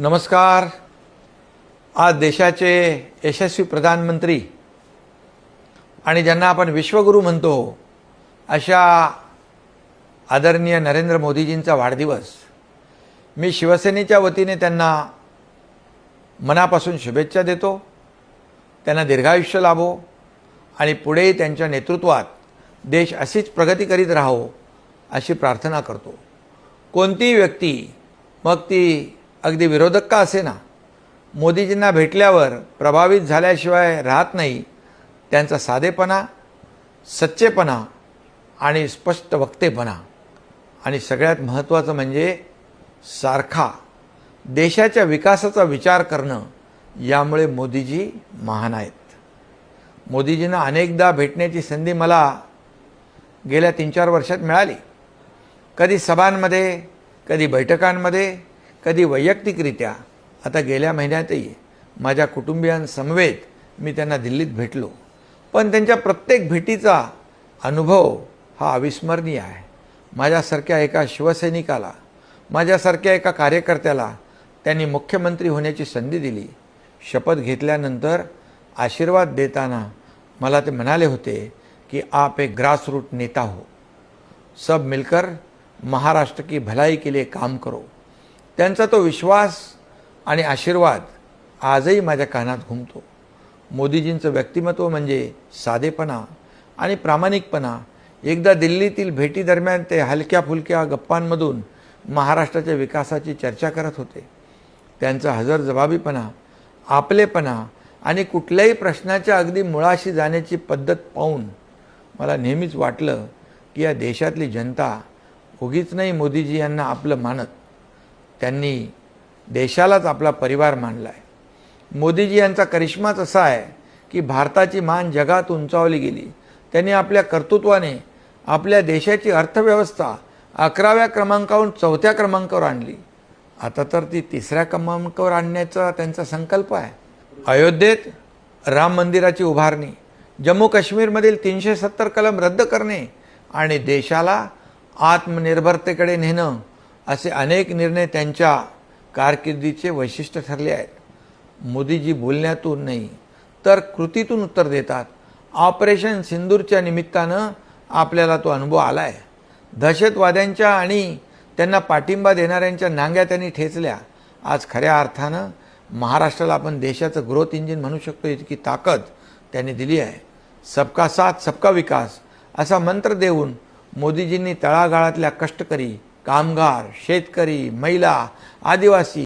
नमस्कार. आज देशाचे यशस्वी प्रधानमंत्री आणि ज्यांना आपण विश्वगुरू म्हणतो अशा आदरणीय नरेंद्र मोदीजींचा वाढदिवस मी शिवसेनेच्या वतीने त्यांना मनापासून शुभेच्छा देतो त्यांना दीर्घायुष्य लाभो आणि पुढे त्यांच्या नेतृत्वात देश अशीच प्रगती करीत राहो अशी प्रार्थना करतो. कोणतीही व्यक्ती मग ती अगदी विरोधक का असेना? मोदीजींना भेटल्यावर प्रभावित झाल्याशिवाय राहत नाही. त्यांचा साधेपणा सच्चेपणा आणि स्पष्ट वक्तेपणा. आणि सगळ्यात महत्त्वाचं म्हणजे सारखा देशाच्या विकासाचा विचार करणं यामुळे मोदीजी महान आहेत. मोदीजींना अनेकदा भेटण्याची संधी मला गेल्या तीन चार वर्षात मिळाली. कधी सभांमध्ये कधी बैठकांमध्ये कधी वैयक्तिकरित्या आता गेल्या महिन्यातही माझ्या कुटुंबियांसमवेत मी त्यांना दिल्लीत भेटलो. पण त्यांच्या प्रत्येक भेटीचा अनुभव हा अविस्मरणीय आहे. माझ्यासारख्या एका शिवसैनिकाला माझ्यासारख्या एका कार्यकर्त्याला त्यांनी मुख्यमंत्री होण्याची संधी दिली. शपथ घेतल्यानंतर आशीर्वाद देताना मला ते म्हणाले होते कि आप एक ग्रासरूट नेता हो. सब मिलकर महाराष्ट्र की भलाई के लिए काम करो. त्यांचा तो विश्वास आणि आशीर्वाद आजही माझ्या कानात घुमतो. मोदीजींचं व्यक्तिमत्व म्हणजे साधेपणा आणि प्रामाणिकपणा. एकदा दिल्लीतील भेटीदरम्यान ते हलक्या फुलक्या गप्पांमधून महाराष्ट्राच्या विकासाची चर्चा करत होते. त्यांचा हजरजबाबीपणा आपलेपणा आणि कुठल्याही प्रश्नाच्या अगदी मुळाशी जाण्याची पद्धत पाहून मला नेहमीच वाटलं की या देशातली जनता उगीच नाही मोदीजी यांना आपलं मानत. त्यांनी देशालाच आपला परिवार मानला आहे मोदीजी यांचा करिश्माच असा आहे की भारताची मान जगात उंचावली गेली. त्यांनी आपल्या कर्तृत्वाने आपल्या देशाची अर्थव्यवस्था अकराव्या क्रमांकावरून चौथ्या क्रमांकावर आणली. आता तर ती तिसऱ्या क्रमांकावर आणण्याचा त्यांचा संकल्प आहे. अयोध्येत राम मंदिराची उभारणी जम्मू काश्मीरमधील तीनशे सत्तर कलम रद्द करणे आणि देशाला आत्मनिर्भरतेकडे नेणं असे अनेक निर्णय त्यांच्या कारकिर्दीचे वैशिष्ट्य ठरले आहेत. मोदीजी बोलण्यातून नाही तर कृतीतून उत्तर देतात. ऑपरेशन सिंदूरच्या निमित्तानं आपल्याला तो अनुभव आला आहे दहशतवाद्यांच्या आणि त्यांना पाठिंबा देणाऱ्यांच्या नांग्या त्यांनी ठेचल्या. आज खऱ्या अर्थानं महाराष्ट्राला आपण देशाचं ग्रोथ इंजिन म्हणू शकतो इतकी ताकद त्यांनी दिली आहे. सबका साथ सबका विकास असा मंत्र देऊन मोदीजींनी तळागाळातल्या कष्टकरी कामगार शेतकरी महिला आदिवासी